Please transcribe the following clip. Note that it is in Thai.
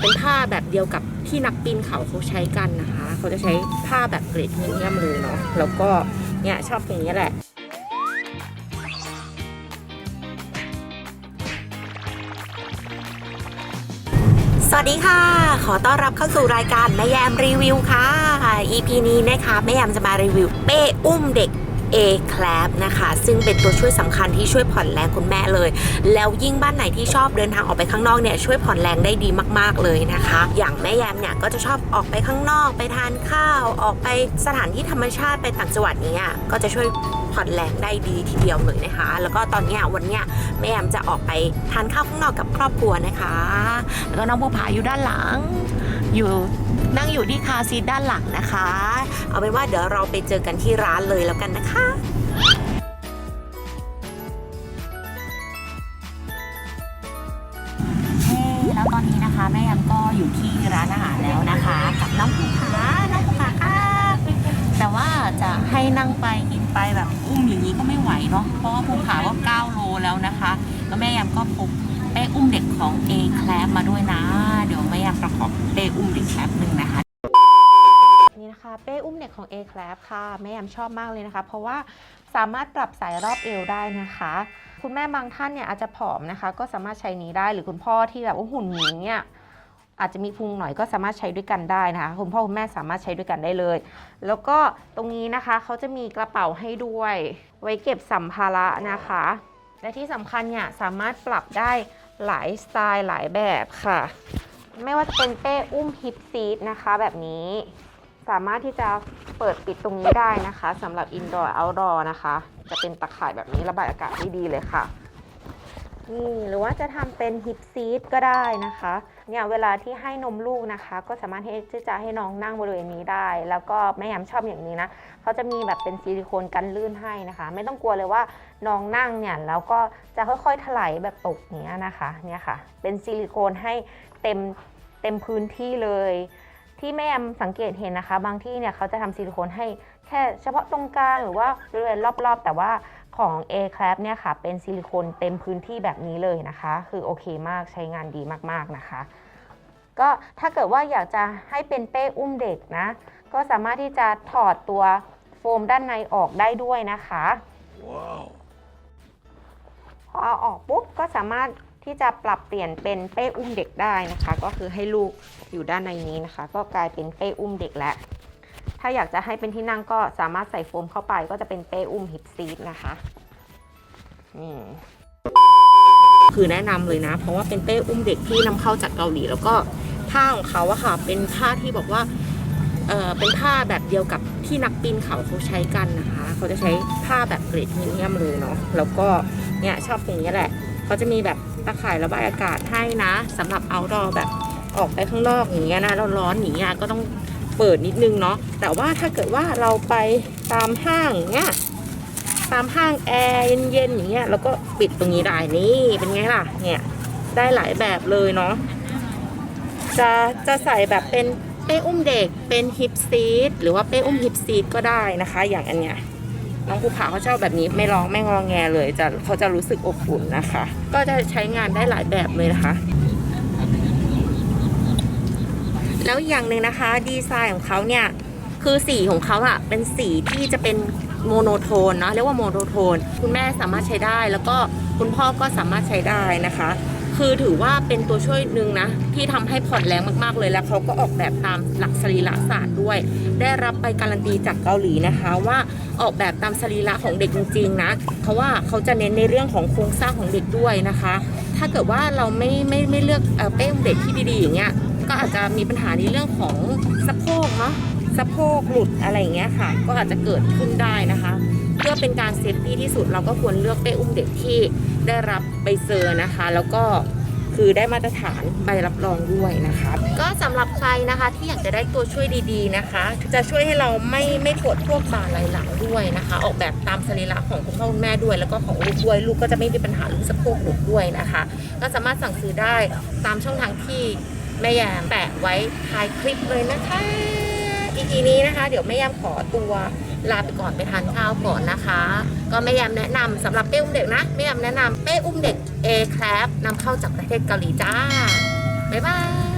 เป็นผ้าแบบเดียวกับที่นักปีนเขาเขาใช้กันนะคะ เขาจะใช้ผ้าแบบเกรดพรีเมียมเลยเนาะแล้วก็เนี่ยชอบตรงนี้แหละสวัสดีค่ะ ขอต้อนรับเข้าสู่รายการแม่แยมรีวิวค่ะ EP นี้นะคะแม่แยมจะมารีวิวเป้อุ้มเด็ก A c l a p นะคะ ซึ่งเป็นตัวช่วยสำคัญที่ช่วยผ่อนแรงคุณแม่เลย แล้วยิ่งบ้านไหนที่ชอบเดินทางออกไปข้างนอกเนี่ยช่วยผ่อนแรงได้ดีมาก ๆ เลยนะคะ อย่างแม่แยมเนี่ยก็จะชอบออกไปข้างนอกไปทานข้าว ออกไปสถานที่ธรรมชาติไปต่างจังหวัดเนี้ก็จะช่วยผ่อนแรงได้ดีทีเดียวเลยนะคะ แล้วก็ตอนเนี้ยวันเนี้ยแม่แยมจะออกไปทานข้าวข้างนอกกับครอบครัวนะคะ แล้วก็น้องภูผาอยู่ด้านหลัง อยู่นั่งอยู่ที่คาซีด้านหลังนะคะ เอาเป็นว่าเดี๋ยวเราไปเจอกันที่ร้านเลยแล้วกันนะคะแล้วตอนนี้นะคะ แม่แอมก็อยู่ที่ร้านอาหารแล้วนะคะ กับน้องภูผาน้องภูผาค่ะแต่ว่าจะให้นั่งไปกินไปแบบอุ้มอย่างนี้ก็ไม่ไหวเนาะเพราะว่าภูผาก็9โลแล้วนะคะแล้วแม่แอมก็พกเป้อุ้มเด็กของ A c l a s มาด้วยนะ เดี๋ยวแม่แอมประกอบเป้อุ้มเด็กแป๊บหนึ่งนะคะ นะคะ เป้อุ้มเด็กของ A c l a s ค่ะ แม่แอมชอบมากเลยนะคะ เพราะว่าสามารถปรับสายรอบเอวได้นะคะ คุณแม่บางท่านเนี่ยอาจจะผอมนะคะ ก็สามารถใช้นี้ได้หรือคุณพ่อที่แบบว่าหุ่นหมีเนี่ยอาจจะมีพุงหน่อยก็สามารถใช้ด้วยกันได้นะคะ คุณพ่อคุณแม่สามารถใช้ด้วยกันได้เลย แล้วก็ตรงนี้นะคะเขาจะมีกระเป๋าให้ด้วย ไว้เก็บสัมภาระนะคะ และที่สำคัญเนี่ยสามารถปรับได้หลายสไตล์หลายแบบค่ะ ไม่ว่าจะเป็นเป้อุ้มฮิปซีทนะคะแบบนี้ สามารถที่จะเปิดปิดตรงนี้ได้นะคะสำหรับ indoor outdoor นะคะ จะเป็นตะข่ายแบบนี้ระบายอากาศได้ดีเลยค่ะ นี่หรือว่าจะทำเป็นฮิปซีทก็ได้นะคะ เนี่ยเวลาที่ให้นมลูกนะคะ ก็สามารถที่จะให้น้องนั่งบริเวณนี้ได้ แล้วก็แม่ยำชอบอย่างนี้นะเขาจะมีแบบเป็นซิลิโคนกันลื่นให้นะคะ ไม่ต้องกลัวเลยว่าน้องนั่งเนี่ยแล้วก็จะค่อยๆถลายแบบตกเนี้ยนะคะเนี่ยค่ะ เป็นซิลิโคนให้เต็มเต็มพื้นที่เลย ที่แม่แอมสังเกตเห็นนะคะ บางที่เนี่ยเขาจะทำซิลิโคนให้แค่เฉพาะตรงกลางหรือว่าบริเวณรอบๆ แต่ว่าของ A c l a p เนี่ยค่ะ เป็นซิลิโคนเต็มพื้นที่แบบนี้เลยนะคะ คือโอเคมากใช้งานดีมากๆนะคะ ก็ถ้าเกิดว่าอยากจะให้เป็นเป้อุ้มเด็กนะ ก็สามารถที่จะถอดตัวโฟมด้านในออกได้ด้วยนะคะพอเอาออกปุ๊บก็สามารถ ที่จะปรับเปลี่ยนเป็นเป้อุ้มเด็กได้นะคะ ก็คือให้ลูกอยู่ด้านในนี้นะคะ ก็กลายเป็นเป้อุ้มเด็กแล้วถ้าอยากจะให้เป็นที่นั่งก็สามารถใส่โฟมเข้าไปก็จะเป็นเป้อุ้มฮิปซีทนะคะนี่คือแนะนำเลยนะ เพราะว่าเป็นเป้อุ้มเด็กที่นำเข้าจากเกาหลี แล้วก็ผ้าของเขาอะค่ะ เป็นผ้าที่บอกว่าเอ่อเป็นผ้าแบบเดียวกับที่นักปีนเขาเขาใช้กันนะคะ เขาจะใช้ผ้าแบบเกรดพรีเมียมเลยเนาะแล้วก็เนี่ยชอบตรงนี้แหละเขาจะมีแบบ ตะข่ายระบายอากาศให้นะสำหรับเอาดอแบบออกไปข้างนอกอย่างเงี้ยนะเราร้อนๆอย่างเงี้ยก็ต้องเปิดนิดนึงเนาะแต่ว่าถ้าเกิดว่าเราไปตามห้างเงี้ยตามห้างแอร์เย็นๆอย่างเงี้ยเราก็ปิดตรงนี้ได้นี่เป็นไงล่ะเนี่ยได้หลายแบบเลยเนาะจะจะใส่แบบเป็นเป้อุ้มเด็กเป็นฮิปซีทหรือว่าเป้อุ้มฮิปซีทก็ได้นะคะ อย่างอันเนี้ย น้องภูผาเขาชอบแบบนี้ไม่ร้องไม่งอแงเลยจะเขาจะรู้สึกอบอุ่นนะคะ ก็จะใช้งานได้หลายแบบเลยนะคะ แล้วอย่างหนึ่งนะคะ ดีไซน์ของเขาเนี่ยคือสีของเขาอะเป็นสีที่จะเป็นโมโนโทนเนาะเรียกว่าโมโนโทน คุณแม่สามารถใช้ได้ แล้วก็คุณพ่อก็สามารถใช้ได้นะคะ คือถือว่าเป็นตัวช่วยหนึ่งนะ ที่ทำให้ผ่อนแรงมากๆเลยแล้วเขาก็ออกแบบตามหลักสรีระศาสตร์ด้วย ได้รับใบการันตีจากเกาหลีนะคะว่า ออกแบบตามสรีระของเด็กจริงๆนะเพราะว่าเขาจะเน้นในเรื่องของโครงสร้างของเด็กด้วยนะคะ ถ้าเกิดว่าเราไม่ไม่ไม่เลือกเอ่อเป้งเด็กที่ดีๆอย่างเงี้ยก็อาจจะมีปัญหาในเรื่องของสะโพกเนาะสะโพกหลุดอะไรอย่างเงี้ยค่ะ ก็อาจจะเกิดขึ้นได้นะคะ เพื่อเป็นการเซฟตี้ที่สุดเราก็ควรเลือกเป้อุ้มเด็กที่ได้รับใบเซอร์นะคะ แล้วก็ คือได้มาตรฐานใบรับรองด้วยนะคะ ก็สำหรับใครนะคะที่อยากจะได้ตัวช่วยดีๆนะคะ จะช่วยให้เราไม่ไม่ปวดพวกบ่าไหล่หลังด้วยนะคะ ออกแบบตามสรีระของคุณพ่อคุณแม่ด้วย แล้วก็ของลูกด้วยลูกก็จะไม่มีปัญหาเรื่องสะโพกหลุดด้วยนะคะ ก็สามารถสั่งซื้อได้ตามช่องทางที่แม่แยมแปะไว้ท้ายคลิปเลยนะคะ อีพีนี้นะคะ เดี๋ยวแม่แยมขอตัว ลาไปก่อนไปทานข้าวก่อนนะคะ ก็ไม่แยมแนะนำสำหรับเป้อุ้มเด็กนะ ไม่แยมแนะนำเป้อุ้มเด็ก A c l a p นำเข้าจากประเทศเกาหลีจ้า บ๊ายบาย